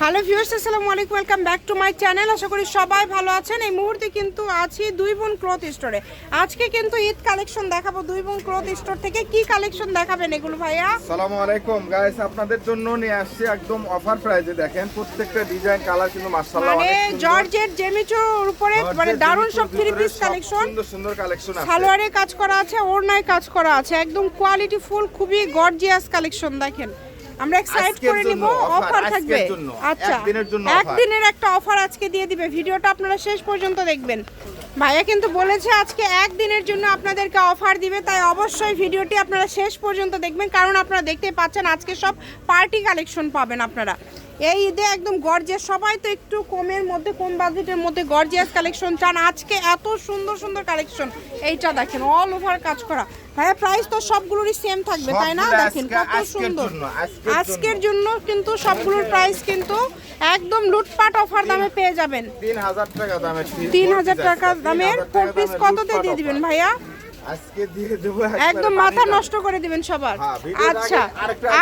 Hello viewers আসসালামু আলাইকুম welcome back to my channel. আশা করি সবাই ভালো আছেন। এই মুহূর্তে কিন্তু আছি দুই বোন ক্লথ স্টোরে। আজকে কিন্তু ঈদ কালেকশন দেখাবো দুই বোন ক্লথ স্টোর থেকে। কি কালেকশন দেখাবেন এগুলো ভাইয়া? আসসালামু আলাইকুম। গাইস আপনাদের জন্য নিয়ে আসছি একদম অফার প্রাইজে দেখেন প্রত্যেকটা ডিজাইন কালার কিন্তু মাশাআল্লাহ মানে। জর্জেট জেমিচোর উপরে মানে দারুণ সব থ্রি পিস কালেকশন সুন্দর সুন্দর কালেকশন আছে। সালোয়ারে কাজ করা আছে ওড়নায় কাজ করা আছে। একদম কোয়ালিটি ফুল খুবই গর্জিয়াস কালেকশন দেখেন। আমরা এক্সাইট করে নিব অফার থাকবে। আচ্ছা একদিনের একটা অফার আজকে দিয়ে দিবে ভিডিওটা আপনারা শেষ পর্যন্ত দেখবেন। ভাইয়া কিন্তু বলেছে আজকে একদিনের জন্য আপনাদেরকে অফার দিবে তাই অবশ্যই ভিডিওটি আপনারা শেষ পর্যন্ত দেখবেন কারণ আপনারা দেখতে পাচ্ছেন আজকে সব পার্টি কালেকশন পাবেন আপনারা। এই ঈদে একদম গর্জিয়াস সবাই তো একটু কমের মধ্যে কম বাজেটের মধ্যে গর্জিয়াস কালেকশন চান। আজকে এত সুন্দর সুন্দর কালেকশন এইটা দেখেন অল ওভার কাজ করা। ভাইয়া প্রাইস তো সবগুলোরই সেম থাকবে তাই না? দেখেন কত সুন্দর। আজকের জন্য। কিন্তু সবগুলোর প্রাইস কিন্তু একদম লুটপাট অফার দামে পেয়ে যাবেন। 3000 টাকা দামের তিন হাজার টাকা দামের 3000 ফোর টাকা পিস কততে দিয়ে দিবেন ভাইয়া? আজকে দিয়ে দেবো একদম মাথা নষ্ট করে দিবেন সবার। হ্যাঁ, আচ্ছা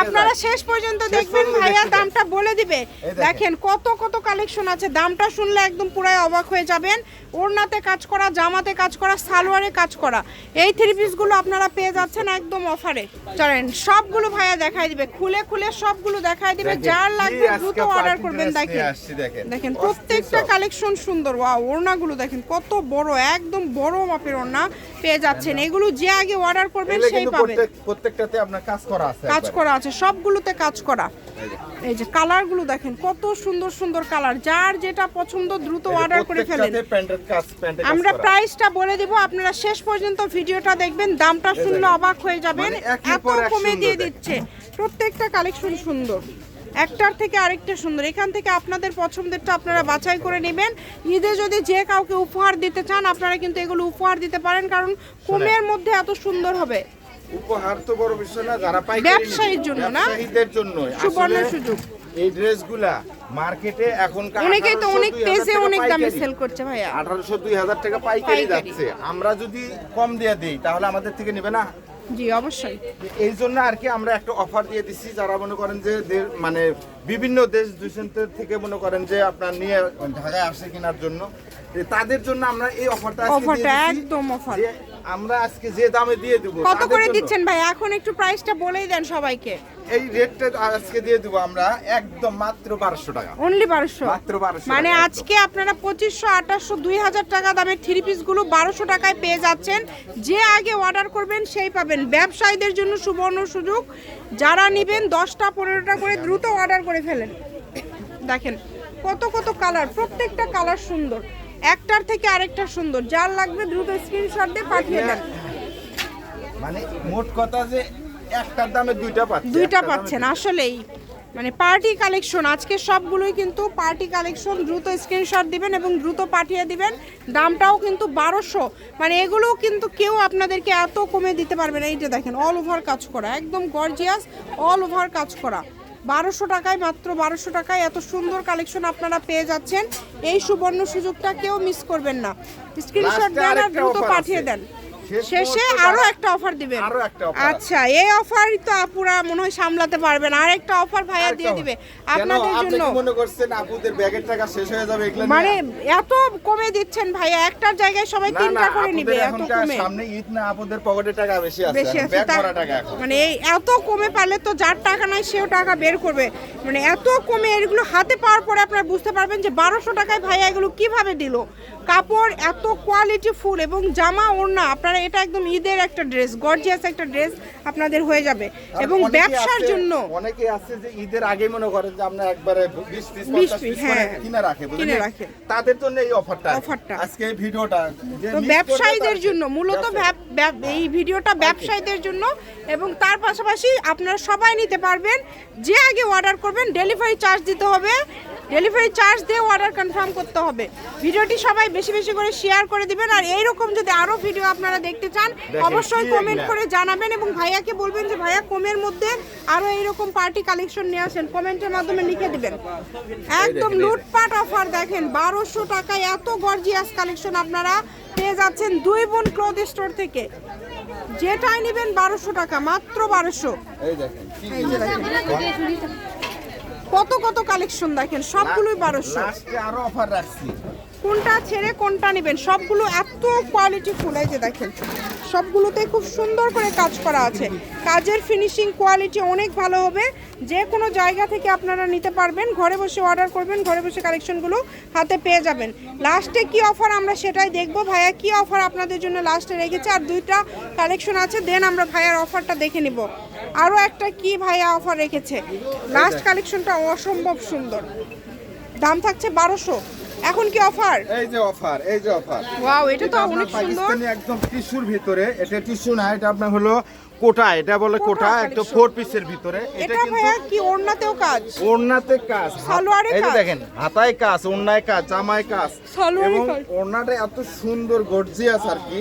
আপনারা শেষ পর্যন্ত দেখবেন ভাইয়া দামটা বলে দিবে। দেখেন। কত কত কালেকশন আছে দামটা শুনলে একদম পুরাই অবাক হয়ে যাবেন। ওড়নাতে কাজ করা জামাতে কাজ করা সালোয়ারে কাজ করা। এই থ্রি পিসগুলো আপনারা পেয়ে যাচ্ছেন একদম অফারে। চলেন সবগুলো ভাইয়া দেখাই দিবে। খুলে খুলে সবগুলো দেখাই দিবে। যার লাগবে দ্রুত অর্ডার করবেন দেখেন। দেখেন। প্রত্যেকটা কালেকশন সুন্দর। ওয়া ওড়নাগুলো দেখেন কত বড় একদম বড় মাপের ওড়না পেয়ে যাচ্ছেন এগুলো যে আগে অর্ডার করবেন সেই পাবেন। প্রত্যেকটাতে আপনার কাজ করা আছে কাজ করা আছে সবগুলোতে কাজ করা। এই যে। কালারগুলো দেখেন কত সুন্দর সুন্দর কালার। যার যেটা পছন্দ দ্রুত অর্ডার করে ফেলেন। আমরা প্রাইসটা বলে দিব আপনারা শেষ পর্যন্ত ভিডিওটা দেখবেন দামটা শুনলে অবাক হয়ে যাবেন। মানে এত কমে দিয়ে দিচ্ছে। প্রত্যেকটা কালেকশন সুন্দর। একটার থেকে আরেকটা সুন্দর। এখান থেকে আপনাদের পছন্দেরটা আপনারা বাছাই করে নেবেন। ঈদে যদি যে কাউকে উপহার দিতে চান আপনারা কিন্তু এগুলো উপহার দিতে পারেন কারণ কমের মধ্যে এত সুন্দর হবে। উপহার তো বড় বিষয় না যারা পাইকারি ব্যবসায়ীর জন্য না? ব্যবসায়ীদের জন্য সুবর্ণ সুযোগ। এই ড্রেসগুলা মার্কেটে এখন অনেকেই তো অনেক পেজে অনেক দামে সেল করছে ভাইয়া। আঠারোশো দুই হাজার টাকা পাইকারি পাইকারি। যাচ্ছে। আমরা যদি কম দিয়ে দিই তাহলে আমাদের থেকে নেবে না? জি অবশ্যই। এই জন্য আর কি আমরা একটা অফার দিয়ে দিচ্ছি যারা মনে করেন যে মানে বিভিন্ন দেশ দেশান্তর থেকে মনে করেন যে আপনার নিয়ে ঢাকায় আসে কেনার জন্য তাদের জন্য আমরা এই অফারটা অফারটা একদম অফার আমরা আজকে যে দামে দিয়ে দেবো কত করে দিচ্ছেন ভাই? এখন একটু প্রাইসটা বলেই দেন সবাইকে। এই রেটটা আজকে দিয়ে দেবো আমরা একদম মাত্র বারোশো টাকা। অনলি বারোশো? মাত্র 1200 মানে আজকে আপনারা পঁচিশশো আঠাশশো দুই হাজার টাকা দামের থ্রি পিসগুলো বারোশো টাকায় পেয়ে যাচ্ছেন। যে আগে অর্ডার করবেন সেই পাবেন। ব্যবসায়ীদের জন্য সুবর্ণ সুযোগ। যারা নেবেন দশটা পনেরোটা করে দ্রুত অর্ডার করে ফেলেন। দেখেন কত কত কালার প্রত্যেকটা কালার সুন্দর। একটার থেকে আরেকটা সুন্দর। যার লাগবে দ্রুত স্ক্রিনশট দিয়ে পাঠিয়ে দেন। মানে মোট কথা যে একটার দামে দুইটা পাচ্ছে। দুইটা পাচ্ছেন আসলেই। মানে পার্টি কালেকশন আজকে সবগুলোই কিন্তু পার্টি কালেকশন দ্রুত স্ক্রিনশট দিবেন এবং দ্রুত পাঠিয়ে দিবেন। দামটাও কিন্তু বারোশো। মানে এগুলোও কিন্তু কেউ আপনাদেরকে এত কমে দিতে পারবে না। এইটা দেখেন অল ওভার কাজ করা একদম গর্জিয়াস অল ওভার কাজ করা। বারোশো টাকায় মাত্র বারোশো টাকায় এত সুন্দর কালেকশন আপনারা পেয়ে যাচ্ছেন। এই সুবর্ণ সুযোগটা কেউ মিস করবেন না। স্ক্রিনশট দেন আর দ্রুত পাঠিয়ে দেন। শেষ আরও একটা অফার দিবেন। আরও একটা offer আচ্ছা এই অফারই তো আপুরা মনে হয় সামলাতে পারবেন। আর একটা অফার ভাইয়া দিয়ে দিবে। আপনাদের জন্য। মনে করছেন আপুদের ব্যাগের টাকা শেষ হয়ে যাবে এগুলো? মানে এত কমে দিচ্ছেন ভাইয়া। একটার জায়গায় সবাই তিনটা করে নিবে এত কমে। সামনে ঈদ না আপুদের পকেটে টাকা বেশি আছে বেশি আছে ব্যাগ টাকা এখন। মানে এই এত কমে পারলে তো যার টাকা নাই সেও টাকা বের করবে। মানে এত কমে এগুলো হাতে পাওয়ার পরে আপনারা বুঝতে পারবেন যে বারোশো টাকায় ভাইয়া এগুলো কীভাবে দিল। কাপড় এত কোয়ালিটি ফুল এবং জামা ওড়না আপনারা এটা একদম ঈদের একটা ড্রেস গর্জিয়াস একটা ড্রেস আপনাদের হয়ে যাবে এবং ব্যবসার জন্য অনেকে আছে যে ঈদের আগে মনে করেন যে আমরা একবারে 20 পিস 20 50 পিস, করে হ্যাঁ। কিনে রাখে কিনে রাখে। তাদের জন্য এই অফারটা অফারটা। আজকে এই ভিডিওটা যে তো ব্যবসায়ীদের জন্য মূলত এই ভিডিওটা ব্যবসায়ীদের জন্য এবং তার পাশাপাশি আপনারা সবাই নিতে পারবেন যে আগে অর্ডার করবেন ডেলিভারি চার্জ দিতে হবে ডেলিভারি চার্জ দিয়ে অর্ডার কনফার্ম করতে হবে। ভিডিওটি সবাই বেশি বেশি করে শেয়ার করে দিবেন আর এইরকম যদি আরও ভিডিও আপনারা দেখতে চান অবশ্যই কমেন্ট করে জানাবেন এবং ভাইয়াকে বলবেন যে ভাইয়া কমের মধ্যে আরও এইরকম পার্টি কালেকশন নিয়ে আসেন। কমেন্টের মাধ্যমে লিখে দিবেন। একদম লুটপাট অফার দেখেন। বারোশো টাকায় এত গর্জিয়াস কালেকশন আপনারা পেয়ে যাচ্ছেন দুই বোন ক্লথ স্টোর থেকে। যেটাই নেবেন বারোশো টাকা মাত্র বারোশো। এই দেখেন কত কত কালেকশন দেখেন? সবগুলোই বারোশো। আরও অফার রাখছি। কোনটা ছেড়ে কোনটা নেবেন? সবগুলো এত কোয়ালিটি ফুল এই যে দেখেন। সবগুলোতে খুব সুন্দর করে কাজ করা আছে। কাজের ফিনিশিং কোয়ালিটি অনেক ভালো হবে। যে কোনো জায়গা থেকে আপনারা নিতে পারবেন। ঘরে বসে অর্ডার করবেন ঘরে বসে কালেকশনগুলো হাতে পেয়ে যাবেন। লাস্টে কি অফার আমরা সেটাই দেখব। ভাইয়া কি অফার আপনাদের জন্য লাস্টে রেখেছে? আর দুইটা কালেকশন আছে দেন আমরা ভাইয়ার অফারটা দেখে নিব। আরও একটা কি ভাইয়া অফার রেখেছে? লাস্ট কালেকশনটা অসম্ভব সুন্দর। দাম থাকছে বারোশো। এখন কি অফার এই যে অফার এই যে অফার ওয়াও এটা তো অনেক সুন্দর। পাকিস্তানি একদম টিস্যুর ভিতরে। এটা টিস্যু না এটা আপনার হলো কোটা এটা বলে কোটা কোটা একটা ফোর পিসের ভিতরে। এটা এটা কিন্তু ভাইয়া কি ওড়নাতেও কাজ? ওড়নাতে কাজ। সালোয়ারে এই যে দেখেন হাতায় কাজ ওড়নায় কাজ জামায় কাজ। সালোয়ারে কাজ। ওড়নাটা এত সুন্দর গর্জিয়াস আর কি।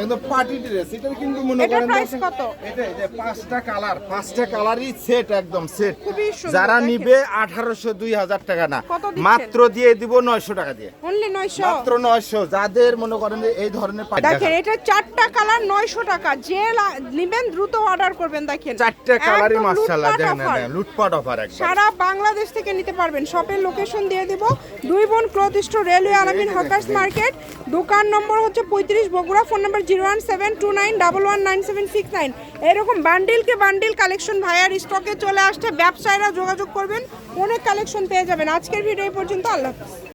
একদম পার্টি ড্রেস এটা কিন্তু মনে করেন price আপনি- কত? এটা এই যে পাঁচটা কালার পাঁচটা কালারই সেট একদম সেট যারা নিবে আঠারোশো দুই হাজার টাকা না। মাত্র দিয়ে দিব নয়শো টাকা দিয়ে। অনলি নয়শো? মাত্র নয়শো। যাদের মনে করেন এই ধরনের দেখেন এটা চারটা কালার নয়শো টাকা। যে নিবেন দ্রুত অর্ডার করবেন দেখেন। চারটা কালারই লুটপাট দেখেন লুটপাট অফার একদম। সারা বাংলাদেশ থেকে নিতে পারবেন। শপের লোকেশন দিয়ে দেব। দুই বোন cloth store railway Alamin hawkers market. দোকান নম্বর হচ্ছে পঁয়ত্রিশ Bogura phone number zero one seven two nine double one nine seven six nine. এরকম বান্ডিলকে বান্ডিল কালেকশন ভাইয়ার স্টকে চলে আসছে ব্যবসায়ীরা যোগাযোগ করবেন। অনেক কালেকশন পেয়ে যাবেন। আজকের ভিডিও পর্যন্ত। আল্লাহ হাফিজ।